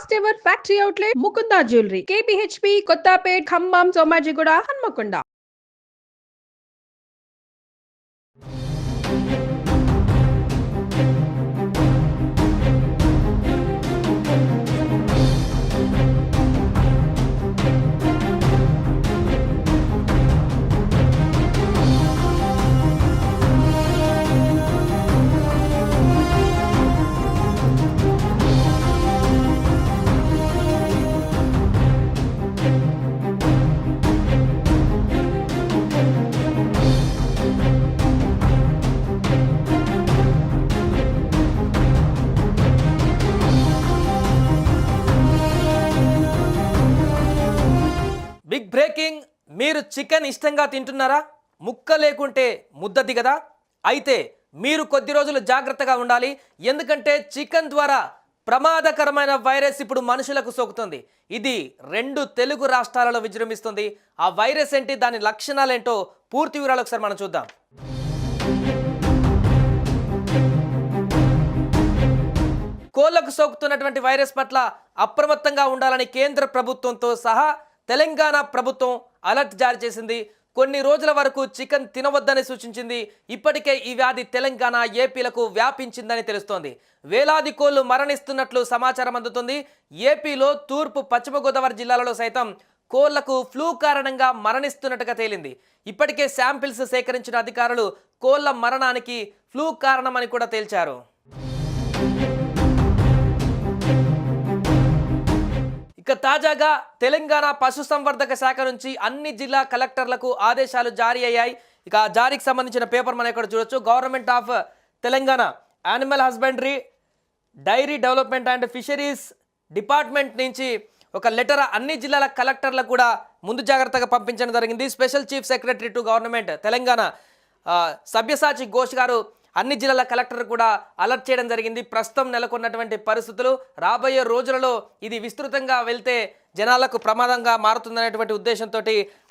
Last ever factory outlet Mukunda jewellery KPHB Kothapet Khammam Somajiguda Hanmakonda big breaking. మీరు chicken ఇష్టంగా తింటున్నారా? ముక్క లేకుంటే ముద్ద దిగదా? అయితే మీరు కొద్ది రోజులు జాగ్రత్తగా ఉండాలి. ఎందుకంటే చికెన్ ద్వారా ప్రమాదకరమైన వైరస్ ఇప్పుడు మనుషులకు సోకుతుంది. ఇది రెండు తెలుగు రాష్ట్రాలలో విజృంభిస్తుంది. ఆ వైరస్ ఏంటి? దాని లక్షణాలేంటో పూర్తి వివరాలు ఒకసారి మనం చూద్దాం. కోళ్ళకు సోకుతున్నటువంటి వైరస్ పట్ల అప్రమత్తంగా ఉండాలని కేంద్ర ప్రభుత్వంతో సహా తెలంగాణ ప్రభుత్వం అలర్ట్ జారీ చేసింది. కొన్ని రోజుల వరకు చికెన్ తినవద్దని సూచించింది. ఇప్పటికే ఈ వ్యాధి తెలంగాణ ఏపీలకు వ్యాపించిందని తెలుస్తోంది. వేలాది కోళ్ళు మరణిస్తున్నట్లు సమాచారం అందుతుంది. ఏపీలో తూర్పు పశ్చిమ గోదావరి జిల్లాలలో సైతం కోళ్ళకు ఫ్లూ కారణంగా మరణిస్తున్నట్టుగా తేలింది. ఇప్పటికే శాంపిల్స్ సేకరించిన అధికారులు కోళ్ళ మరణానికి ఫ్లూ కారణమని కూడా తేల్చారు. ఇక తాజాగా తెలంగాణ పశుసంవర్ధక శాఖ నుంచి అన్ని జిల్లా కలెక్టర్లకు ఆదేశాలు జారీ అయ్యాయి. ఇక ఆ జారీకి సంబంధించిన పేపర్ మనం ఇక్కడ చూడొచ్చు. Government of Telangana animal husbandry dairy development and fisheries department నుంచి ఒక లెటర్ అన్ని జిల్లాల కలెక్టర్లకు కూడా ముందు జాగ్రత్తగా పంపించడం జరిగింది. Special chief secretary to government Telangana సభ్యసాచి Ghosh గారు అన్ని జిల్లాల కలెక్టర్ కూడా అలర్ట్ చేయడం జరిగింది. ప్రస్తుతం నెలకొన్నటువంటి పరిస్థితులు రాబోయే రోజులలో ఇది విస్తృతంగా వెళ్తే జనాలకు ప్రమాదంగా మారుతుందనేటువంటి ఉద్దేశంతో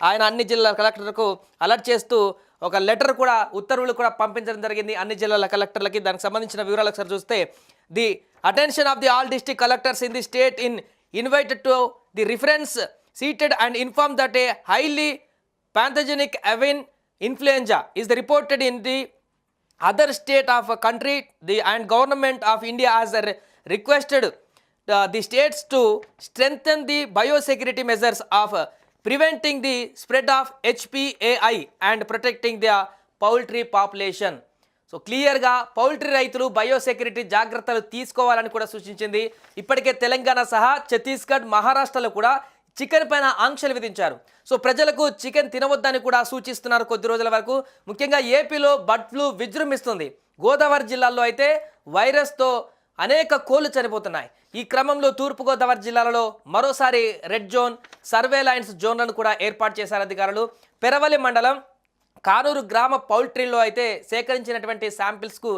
ఆయన అన్ని జిల్లాల కలెక్టర్కు అలర్ట్ చేస్తూ ఒక లెటర్ కూడా ఉత్తర్వులు కూడా పంపించడం జరిగింది అన్ని జిల్లాల కలెక్టర్లకి. దానికి సంబంధించిన వివరాలు ఒకసారి చూస్తే the attention of the all district collectors in the state in invited to the reference cited and inform that a highly pathogenic avian influenza is the reported in the other state of a country the and government of india has uh, requested uh, the states to strengthen the biosecurity measures of uh, preventing the spread of hpai and protecting the poultry population so క్లియర్గా poultry రైతులు biosecurity జాగ్రత్తలు తీసుకోవాలని కూడా సూచించింది ఇప్పటికే తెలంగాణ సహా ఛత్తీస్గఢ్ మహారాష్ట్రలో కూడా చికెన్ పైన ఆంక్షలు విధించారు. సో ప్రజలకు చికెన్ తినవద్దని కూడా సూచిస్తున్నారు కొద్ది రోజుల వరకు. ముఖ్యంగా ఏపీలో బర్డ్ ఫ్లూ విజృంభిస్తుంది. గోదావరి జిల్లాల్లో అయితే వైరస్తో అనేక కోళ్ళు చనిపోతున్నాయి. ఈ క్రమంలో తూర్పుగోదావరి జిల్లాలలో మరోసారి రెడ్ జోన్ సర్వేలైన్స్ జోన్లను కూడా ఏర్పాటు చేశారు అధికారులు. పెరవలి మండలం కానూరు గ్రామ పౌల్ట్రీలో అయితే సేకరించినటువంటి శాంపిల్స్కు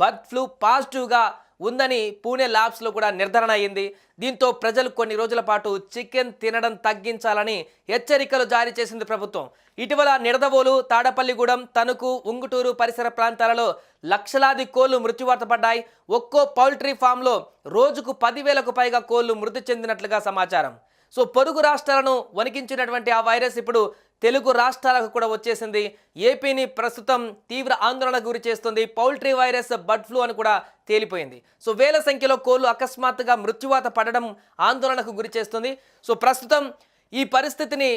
బర్డ్ ఫ్లూ పాజిటివ్గా ఉందని పూణే ల్యాబ్స్లో కూడా నిర్ధారణ అయింది దీంతో ప్రజలు కొన్ని రోజుల పాటు చికెన్ తినడం తగ్గించాలని హెచ్చరికలు జారీ చేసింది ప్రభుత్వం. ఇటీవల నిడదవోలు తాడపల్లిగూడెం తణుకు ఉంగుటూరు పరిసర ప్రాంతాలలో లక్షలాది కోళ్ళు మృత్యువార్త పడ్డాయి. ఒక్కో పౌల్ట్రీ ఫామ్లో రోజుకు పదివేలకు పైగా కోళ్ళు మృతి చెందినట్లుగా సమాచారం. సో పొరుగు రాష్ట్రాలను వణికించినటువంటి ఆ వైరస్ ఇప్పుడు తెలుగు రాష్ట్రాలకు కూడా వచ్చేసింది. ఏపీని ప్రస్తుతం తీవ్ర ఆందోళనకు గురి చేస్తుంది. పౌల్ట్రీ వైరస్ బర్డ్ ఫ్లూ అని కూడా తేలిపోయింది. సో వేల సంఖ్యలో కోళ్ళు అకస్మాత్తుగా మృత్యువాత పడడం ఆందోళనకు గురి చేస్తుంది. సో ప్రస్తుతం ఈ పరిస్థితిని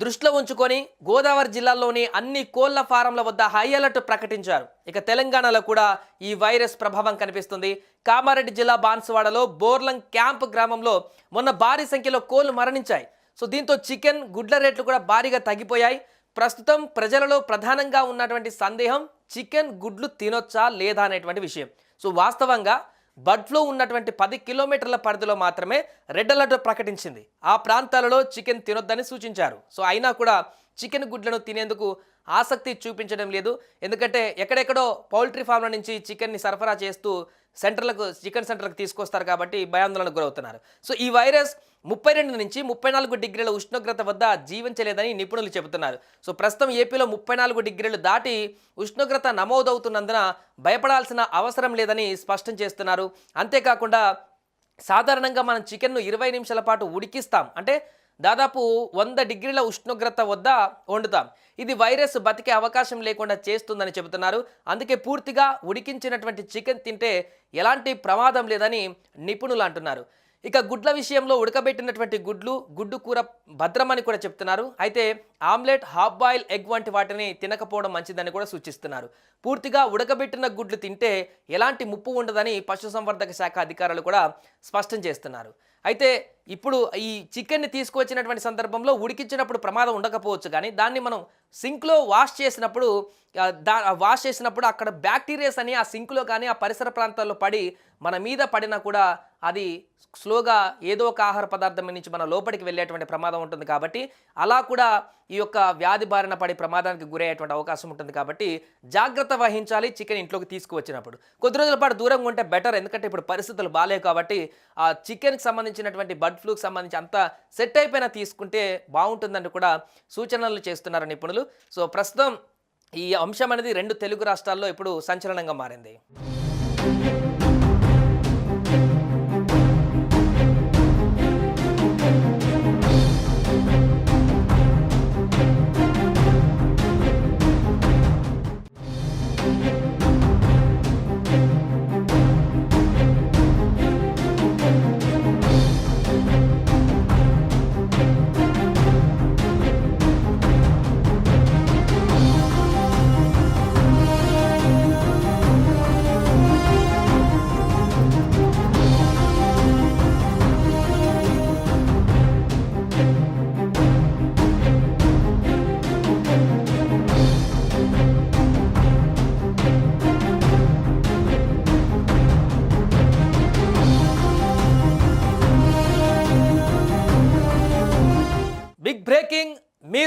దృష్టిలో ఉంచుకొని గోదావరి జిల్లాలోని అన్ని కోళ్ళ ఫారంల వద్ద హై అలర్ట్ ప్రకటించారు. ఇక తెలంగాణలో కూడా ఈ వైరస్ ప్రభావం కనిపిస్తుంది. కామారెడ్డి జిల్లా బాన్సువాడలో బోర్లంగ్ క్యాంప్ గ్రామంలో మొన్న భారీ సంఖ్యలో కోళ్ళు మరణించాయి. సో దీంతో చికెన్ గుడ్ల రేట్లు కూడా భారీగా తగ్గిపోయాయి. ప్రస్తుతం ప్రజలలో ప్రధానంగా ఉన్నటువంటి సందేహం చికెన్ గుడ్లు తినొచ్చా లేదా అనేటువంటి విషయం. సో వాస్తవంగా బర్డ్ ఫ్లూ ఉన్నటువంటి పది కిలోమీటర్ల పరిధిలో మాత్రమే రెడ్ అలర్ట్ ప్రకటించింది. ఆ ప్రాంతాలలో చికెన్ తినొద్దని సూచించారు. సో అయినా కూడా చికెన్ గుడ్లను తినేందుకు ఆసక్తి చూపించడం లేదు. ఎందుకంటే ఎక్కడెక్కడో పౌల్ట్రీ ఫామ్ల నుంచి చికెన్ని సరఫరా చేస్తూ సెంటర్లకు చికెన్ సెంటర్లకు తీసుకొస్తారు కాబట్టి భయాందోళనకు గురవుతున్నారు. సో ఈ వైరస్ ముప్పై రెండు నుంచి ముప్పై నాలుగు డిగ్రీల ఉష్ణోగ్రత వద్ద జీవించలేదని నిపుణులు చెబుతున్నారు. సో ప్రస్తుతం ఏపీలో ముప్పై నాలుగు డిగ్రీలు దాటి ఉష్ణోగ్రత నమోదవుతున్నందున భయపడాల్సిన అవసరం లేదని స్పష్టం చేస్తున్నారు. అంతేకాకుండా సాధారణంగా మనం చికెన్ను ఇరవై నిమిషాల పాటు ఉడికిస్తాం. అంటే దాదాపు వంద డిగ్రీల ఉష్ణోగ్రత వద్ద వండుతాం. ఇది వైరస్ బతికే అవకాశం లేకుండా చేస్తుందని చెబుతున్నారు. అందుకే పూర్తిగా ఉడికించినటువంటి చికెన్ తింటే ఎలాంటి ప్రమాదం లేదని నిపుణులు అంటున్నారు. ఇక గుడ్ల విషయంలో ఉడకబెట్టినటువంటి గుడ్లు గుడ్డు కూర భద్రమని కూడా చెప్తున్నారు. అయితే ఆమ్లెట్ హాఫ్ బాయిల్ ఎగ్ వంటి వాటిని తినకపోవడం మంచిదని కూడా సూచిస్తున్నారు. పూర్తిగా ఉడకబెట్టిన గుడ్లు తింటే ఎలాంటి ముప్పు ఉండదని పశుసంవర్ధక శాఖ అధికారులు కూడా స్పష్టం చేస్తున్నారు. అయితే ఇప్పుడు ఈ చికెన్ని తీసుకువచ్చినటువంటి సందర్భంలో ఉడికించినప్పుడు ప్రమాదం ఉండకపోవచ్చు కానీ దాన్ని మనం సింక్లో వాష్ చేసినప్పుడు దా వాష్ చేసినప్పుడు అక్కడ బ్యాక్టీరియాస్ అని ఆ సింక్లో కానీ ఆ పరిసర ప్రాంతాల్లో పడి మన మీద పడినా కూడా అది స్లోగా ఏదో ఒక ఆహార పదార్థం నుంచి మన లోపలికి వెళ్ళేటువంటి ప్రమాదం ఉంటుంది కాబట్టి అలా కూడా ఈ యొక్క వ్యాధి బారిన పడే ప్రమాదానికి గురయ్యేటువంటి అవకాశం ఉంటుంది కాబట్టి జాగ్రత్త వహించాలి చికెన్ ఇంట్లోకి తీసుకువచ్చినప్పుడు. కొద్ది రోజుల పాటు దూరంగా ఉంటే బెటర్ ఎందుకంటే ఇప్పుడు పరిస్థితులు బాగాలేవు కాబట్టి ఆ చికెన్కి సంబంధించినటువంటి బర్డ్ ఫ్లూకి సంబంధించి అంతా సెట్ అయిపోయినా తీసుకుంటే బాగుంటుందని కూడా సూచనలు చేస్తున్నారు నిపుణులు. సో ప్రస్తుతం ఈ అంశం అనేది రెండు తెలుగు రాష్ట్రాల్లో ఇప్పుడు సంచలనంగా మారింది.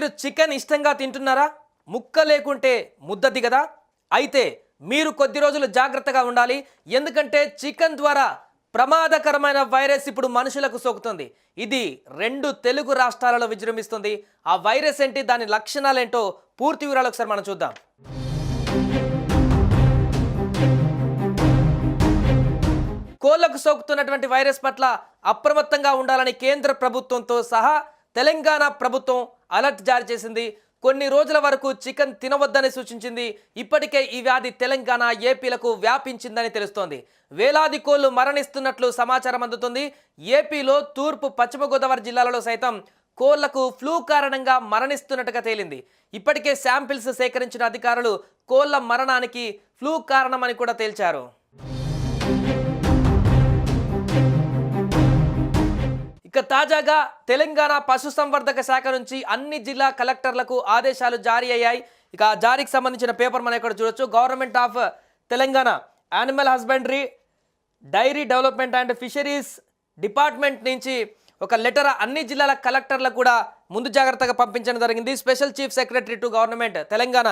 మీరు చికెన్ ఇష్టంగా తింటున్నారా? ముక్క లేకుంటే ముద్ద దిగదా? అయితే మీరు కొద్ది రోజులు జాగ్రత్తగా ఉండాలి. ఎందుకంటే చికెన్ ద్వారా ప్రమాదకరమైన వైరస్ ఇప్పుడు మనుషులకు సోకుతుంది. ఇది రెండు తెలుగు రాష్ట్రాలలో విజృంభిస్తుంది. ఆ వైరస్ ఏంటి? దాని లక్షణాలేంటో పూర్తి వివరాలు ఒకసారి మనం చూద్దాం. కోళ్ళకు సోకుతున్నటువంటి వైరస్ పట్ల అప్రమత్తంగా ఉండాలని కేంద్ర ప్రభుత్వంతో సహా తెలంగాణ ప్రభుత్వం అలర్ట్ జారీ చేసింది. కొన్ని రోజుల వరకు చికెన్ తినవద్దని సూచించింది. ఇప్పటికే ఈ వ్యాధి తెలంగాణ ఏపీలకు వ్యాపించిందని తెలుస్తోంది. వేలాది కోళ్ళు మరణిస్తున్నట్లు సమాచారం అందుతుంది. ఏపీలో తూర్పు పశ్చిమ గోదావరి జిల్లాలలో సైతం కోళ్ళకు ఫ్లూ కారణంగా మరణిస్తున్నట్టుగా తేలింది. ఇప్పటికే శాంపిల్స్ సేకరించిన అధికారులు కోళ్ళ మరణానికి ఫ్లూ కారణమని కూడా తేల్చారు. ఇక తాజాగా తెలంగాణ పశుసంవర్ధక శాఖ నుంచి అన్ని జిల్లా కలెక్టర్లకు ఆదేశాలు జారీ అయ్యాయి. ఇక ఆ జారీకి సంబంధించిన పేపర్ మనం ఇక్కడ చూడొచ్చు. Government of Telangana animal husbandry dairy development and fisheries department నుంచి ఒక లెటర్ అన్ని జిల్లాల కలెక్టర్లకు కూడా ముందు జాగ్రత్తగా పంపించడం జరిగింది. Special chief secretary to government Telangana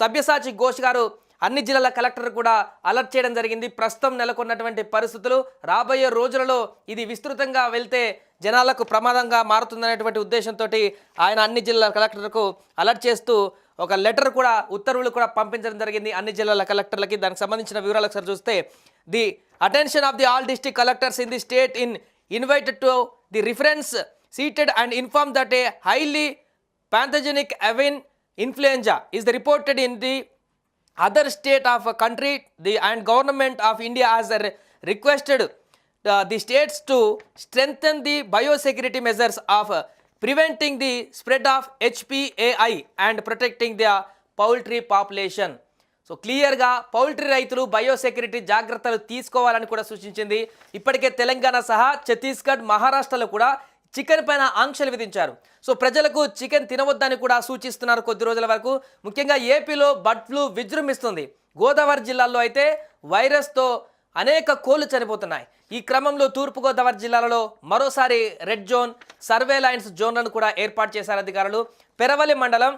సభ్యసాచి Ghosh గారు అన్ని జిల్లాల కలెక్టర్ కూడా అలర్ట్ చేయడం జరిగింది. ప్రస్తుతం నెలకొన్నటువంటి పరిస్థితులు రాబోయే రోజులలో ఇది విస్తృతంగా వెళ్తే జనాలకు ప్రమాదంగా మారుతుందనేటువంటి ఉద్దేశంతో ఆయన అన్ని జిల్లాల కలెక్టర్కు అలర్ట్ చేస్తూ ఒక లెటర్ కూడా ఉత్తర్వులు కూడా పంపించడం జరిగింది అన్ని జిల్లాల కలెక్టర్లకి. దానికి సంబంధించిన వివరాలు ఒకసారి చూస్తే the attention of the all district collectors in the state in invited to the reference cited and inform that a highly pathogenic avian influenza is the reported in the other state of a country the and government of india has uh, re- requested uh, the states to strengthen the biosecurity measures of uh, preventing the spread of hpai and protecting the poultry population so క్లియర్గా poultry రైతులు biosecurity జాగ్రత్తలు తీసుకోవాలని కూడా సూచించింది ఇప్పటికే తెలంగాణ సహా ఛత్తీస్గఢ్ మహారాష్ట్రలో కూడా చికెన్ పైన ఆంక్షలు విధించారు. సో ప్రజలకు చికెన్ తినవద్దని కూడా సూచిస్తున్నారు కొద్ది రోజుల వరకు. ముఖ్యంగా ఏపీలో బర్డ్ ఫ్లూ విజృంభిస్తుంది. గోదావరి జిల్లాల్లో అయితే వైరస్తో అనేక కోళ్ళు చనిపోతున్నాయి. ఈ క్రమంలో తూర్పుగోదావరి జిల్లాలలో మరోసారి రెడ్ జోన్ సర్వేలైన్స్ జోన్లను కూడా ఏర్పాటు చేశారు అధికారులు. పెరవలి మండలం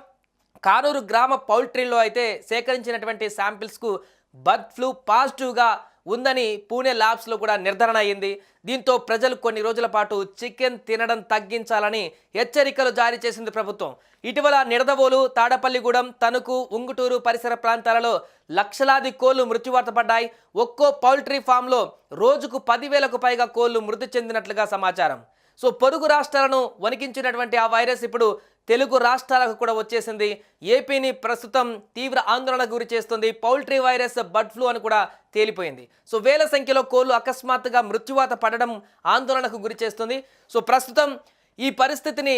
కానూరు గ్రామ పౌల్ట్రీలో అయితే సేకరించినటువంటి శాంపిల్స్కు బర్డ్ ఫ్లూ పాజిటివ్గా ఉందని పూణే ల్యాబ్స్లో కూడా నిర్ధారణ అయింది దీంతో ప్రజలు కొన్ని రోజుల పాటు చికెన్ తినడం తగ్గించాలని హెచ్చరికలు జారీ చేసింది ప్రభుత్వం. ఇటీవల నిడదవోలు తాడపల్లిగూడెం తణుకు ఉంగుటూరు పరిసర ప్రాంతాలలో లక్షలాది కోళ్ళు మృత్యువార్త పడ్డాయి. ఒక్కో పౌల్ట్రీ ఫామ్లో రోజుకు పదివేలకు పైగా కోళ్ళు మృతి చెందినట్లుగా సమాచారం. సో పొరుగు రాష్ట్రాలను వణికించినటువంటి ఆ వైరస్ ఇప్పుడు తెలుగు రాష్ట్రాలకు కూడా వచ్చేసింది. ఏపీని ప్రస్తుతం తీవ్ర ఆందోళనకు గురి చేస్తుంది. పౌల్ట్రీ వైరస్ బర్డ్ ఫ్లూ అని కూడా తేలిపోయింది. సో వేల సంఖ్యలో కోళ్ళు అకస్మాత్తుగా మృత్యువాత పడడం ఆందోళనకు గురి చేస్తుంది. సో ప్రస్తుతం ఈ పరిస్థితిని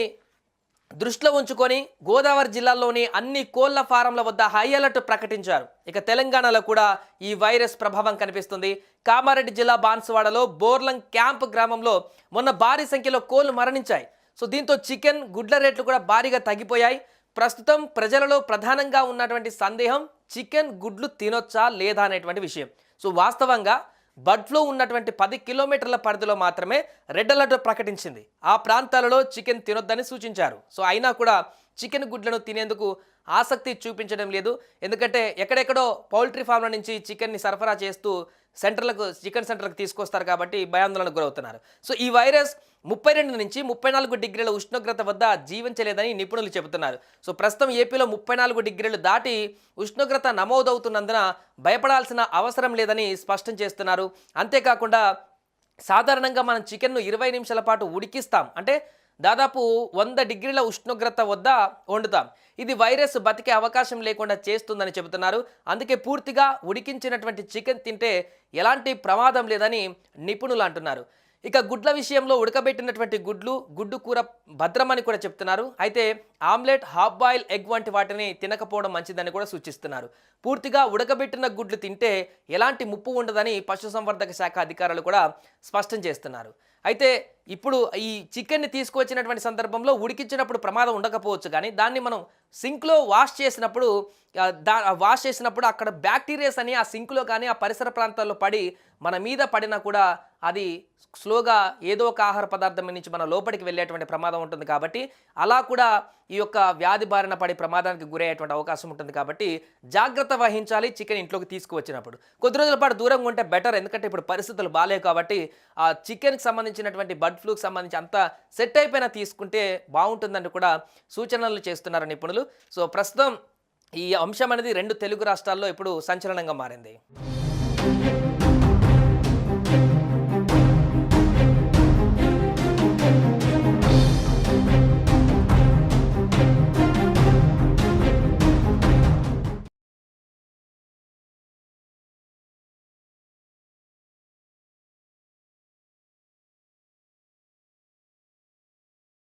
దృష్టిలో ఉంచుకొని గోదావరి జిల్లాలోని అన్ని కోళ్ళ ఫారంల వద్ద హై అలర్ట్ ప్రకటించారు. ఇక తెలంగాణలో కూడా ఈ వైరస్ ప్రభావం కనిపిస్తుంది. కామారెడ్డి జిల్లా బాన్సువాడలో బోర్లం క్యాంప్ గ్రామంలో మొన్న భారీ సంఖ్యలో కోళ్ళు మరణించాయి. సో దీంతో చికెన్ గుడ్ల రేట్లు కూడా భారీగా తగ్గిపోయాయి. ప్రస్తుతం ప్రజలలో ప్రధానంగా ఉన్నటువంటి సందేహం చికెన్ గుడ్లు తినొచ్చా లేదా అనేటువంటి విషయం. సో వాస్తవంగా బర్డ్ ఫ్లూ ఉన్నటువంటి పది కిలోమీటర్ల పరిధిలో మాత్రమే రెడ్ అలర్ట్ ప్రకటించింది. ఆ ప్రాంతాలలో చికెన్ తినొద్దని సూచించారు. సో అయినా కూడా చికెన్ గుడ్లను తినేందుకు ఆసక్తి చూపించడం లేదు. ఎందుకంటే ఎక్కడెక్కడో పౌల్ట్రీ ఫామ్ల నుంచి చికెన్ని సరఫరా చేస్తూ సెంటర్లకు చికెన్ సెంటర్లకు తీసుకొస్తారు కాబట్టి భయాందోళనకు గురవుతున్నారు. సో ఈ వైరస్ ముప్పై రెండు నుంచి ముప్పై నాలుగు డిగ్రీల ఉష్ణోగ్రత వద్ద జీవించలేదని నిపుణులు చెబుతున్నారు. సో ప్రస్తుతం ఏపీలో ముప్పై నాలుగు డిగ్రీలు దాటి ఉష్ణోగ్రత నమోదవుతున్నందున భయపడాల్సిన అవసరం లేదని స్పష్టం చేస్తున్నారు. అంతేకాకుండా సాధారణంగా మనం చికెన్ను ఇరవై నిమిషాల పాటు ఉడికిస్తాం. అంటే దాదాపు వంద డిగ్రీల ఉష్ణోగ్రత వద్ద వండుతాం. ఇది వైరస్ బతికే అవకాశం లేకుండా చేస్తుందని చెబుతున్నారు. అందుకే పూర్తిగా ఉడికించినటువంటి చికెన్ తింటే ఎలాంటి ప్రమాదం లేదని నిపుణులు అంటున్నారు. ఇక గుడ్ల విషయంలో ఉడకబెట్టినటువంటి గుడ్లు గుడ్డు కూర భద్రమని కూడా చెప్తున్నారు. అయితే ఆమ్లెట్ హాఫ్ బాయిల్ ఎగ్ వంటి వాటిని తినకపోవడం మంచిదని కూడా సూచిస్తున్నారు. పూర్తిగా ఉడకబెట్టిన గుడ్లు తింటే ఎలాంటి ముప్పు ఉండదని పశుసంవర్ధక శాఖ అధికారులు కూడా స్పష్టం చేస్తున్నారు. అయితే ఇప్పుడు ఈ చికెన్ని తీసుకువచ్చినటువంటి సందర్భంలో ఉడికించినప్పుడు ప్రమాదం ఉండకపోవచ్చు కానీ దాన్ని మనం సింక్లో వాష్ చేసినప్పుడు దా వాష్ చేసినప్పుడు అక్కడ బ్యాక్టీరియాస్ అని ఆ సింక్లో కానీ ఆ పరిసర ప్రాంతాల్లో పడి మన మీద పడినా కూడా అది స్లోగా ఏదో ఒక ఆహార పదార్థం నుంచి మన లోపలికి వెళ్ళేటువంటి ప్రమాదం ఉంటుంది కాబట్టి అలా కూడా ఈ యొక్క వ్యాధి బారిన పడే ప్రమాదానికి గురయ్యేటువంటి అవకాశం ఉంటుంది కాబట్టి జాగ్రత్త వహించాలి చికెన్ ఇంట్లోకి తీసుకువచ్చినప్పుడు. కొద్ది రోజుల పాటు దూరంగా ఉంటే బెటర్ ఎందుకంటే ఇప్పుడు పరిస్థితులు బాగాలేవు కాబట్టి ఆ చికెన్కి సంబంధించినటువంటి బర్డ్ ఫ్లూకి సంబంధించి అంతా సెట్ అయిపోయినా తీసుకుంటే బాగుంటుందని కూడా సూచనలు చేస్తున్నారు నిపుణులు. సో ప్రస్తుతం ఈ అంశం అనేది రెండు తెలుగు రాష్ట్రాల్లో ఇప్పుడు సంచలనంగా మారింది.